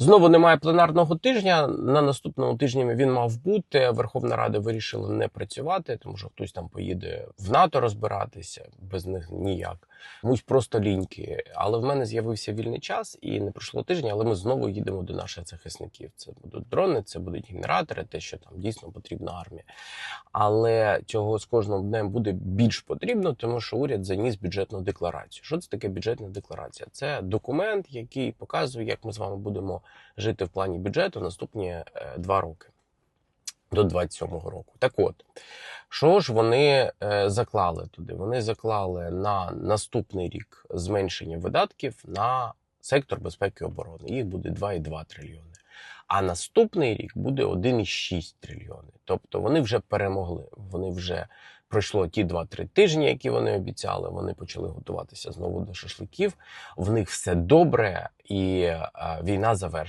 Знову немає пленарного тижня. На наступному тижні він мав бути. Верховна Рада вирішила не працювати, тому що хтось там поїде в НАТО розбиратися без них ніяк. Комусь просто ліньки. Але в мене з'явився вільний час і не пройшло тижня, але ми знову їдемо до наших захисників. Це будуть дрони, це будуть генератори, те, що там дійсно потрібна армія. Але цього з кожним днем буде більш потрібно, тому що уряд заніс бюджетну декларацію. Що це таке бюджетна декларація? Це документ, який показує, як ми з вами будемо жити в плані бюджету наступні е, два роки до 27-го року. Так от, що ж вони е, заклали туди? Вони заклали на наступний рік зменшення видатків на сектор безпеки і оборони. Їх буде 2,2 трильйони. А наступний рік буде 1,6 трильйони. Тобто вони вже перемогли. Вони вже пройшло ті 2-3 тижні, які вони обіцяли. Вони почали готуватися знову до шашликів. В них все добре, і е, війна завершена.